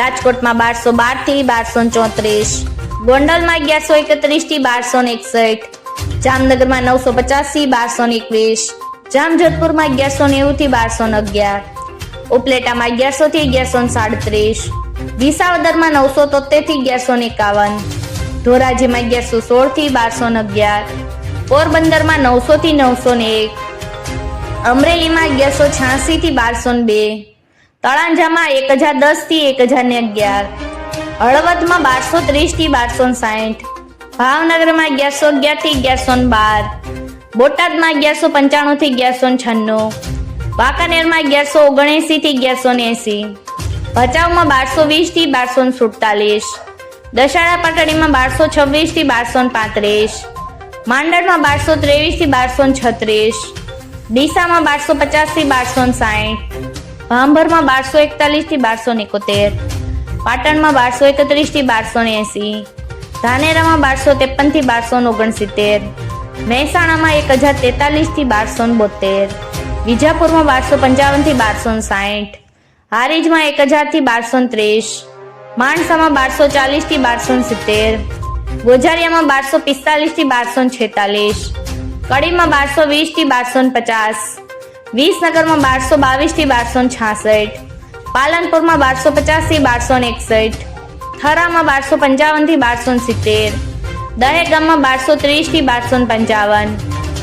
રાજકોટમાં બારસો બારથી બારસો ચોત્રીસ, ગોંડલમાં અગિયારસો એકત્રીસથી બારસો એકસઠ, જામનગરમાં નવસો પચાસથી બારસો એકવીસ, જામજોધપુરમાં અગિયારસો નેવું થી બારસો અગિયાર, ઉપલેટામાં અગિયારસો થી અગિયારસો સાડત્રીસ, વિસાવદરમાં નવસો તોતેરથી અગિયારસો એકાવન, ધોરાજીમાં અગિયારસો સોળથી બારસો અગિયાર, પોરબંદરમાં નવસો થી નવસો એક, અમરેલીમાં અગિયારસો છ્યાસી થી બારસો બે તળાંજામાં એક હજાર દસથી એક હજાર ને અગિયાર. હળવદમાં બારસો ત્રીસથી બારસો સાઠ ભાવનગરમાં અગિયારસો અગિયારથી અગિયારસો બાર. બોટાદમાં અગિયારસો પંચાણું થી અગિયારસો છન્નું. વાંકાનેરમાં અગિયારસો ઓગણએંસી થી અગિયારસો એંસી. ભચાઉમાં બારસો વીસથી બારસો સુડતાલીસ. દશાળા પાટડીમાં બારસો છવ્વીસથી બારસો પાંત્રીસ. માંડળમાં બારસો ત્રેવીસથી બારસો છત્રીસ. ડીસામાં બારસો પચાસથી બારસો સાઠ ભાંભરમાં બારસો એકતાલીસથી બારસો એકોતેર, પાટણમાં બારસો એકત્રીસથી બારસો એસી, ધાનેરામાં બારસો ત્રેપનથી બારસો ઓગણસિત્તેર, મહેસાણામાં એક હજાર તેતાલીસથી બારસો બોતેર, વિજાપુરમાં બારસો પંચાવનથી બારસો સાઠ, હારીજમાં એક હજારથી બારસો ત્રીસ, માણસામાં બારસો ચાલીસથી બારસો સિત્તેર, ગોજારિયામાં બારસો પિસ્તાલીસથી બારસો છેતાલીસ, કડીમાં બારસો વીસથી બારસો પચાસ વિસનગરમાં બારસો બાવીસથી બારસો છાસઠ, પાલનપુરમાં બારસો પચાસથી બારસો એકસઠ, થરામાં બારસો પંચાવનથી બારસો સિત્તેર, દહેગામમાં બારસો ત્રીસથી બારસો પંચાવન,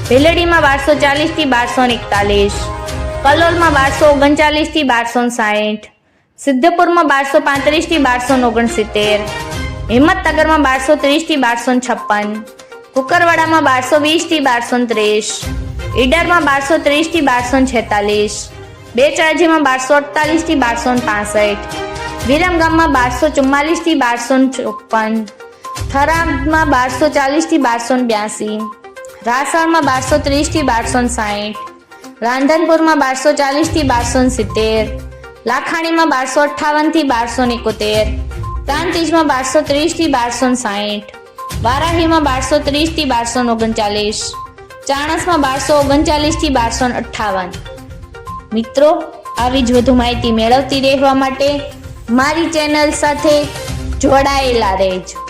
ભીલડીમાં બારસો ચાલીસથી બારસો એકતાલીસ, કલોલમાં બારસો ઓગણચાલીસથી બારસો સાઠ સિદ્ધપુરમાં બારસો પાંત્રીસથી બારસો ઓગણસિત્તેર, હિંમતનગરમાં બારસો ત્રીસથી બારસો છપ્પન, કુકરવાડામાં બારસો વીસથી બારસો ત્રીસ ઈડરમાં બારસો ત્રીસથી બારસો છેતાલીસ. બેચરાજીમાં બારસો અડતાલીસથી બારસો પાસઠ. વિરમગામમાં બારસો ચુમ્માલીસથી બારસો ચોપન. થરાદમાં બારસો ચાલીસથી બારસો બ્યાસી. રાસણમાં બારસો ત્રીસથી બારસો સાઠ રાંધનપુરમાં બારસો ચાલીસથી બારસો સિત્તેર. લાખાણીમાં બારસો અઠ્ઠાવનથી બારસો એકોતેર. પ્રાંતિજમાં બારસો ત્રીસથી બારસો સાઠ વારાહીમાં બારસો ત્રીસથી બારસો ઓગણચાલીસ. ચાણસમાં બારસો ઓગણચાલીસથી બારસો અઠ્ઠાવન. મિત્રો, આવી જ વધુ માહિતી મેળવતી રહેવા માટે મારી ચેનલ સાથે જોડાયેલા રહેજો.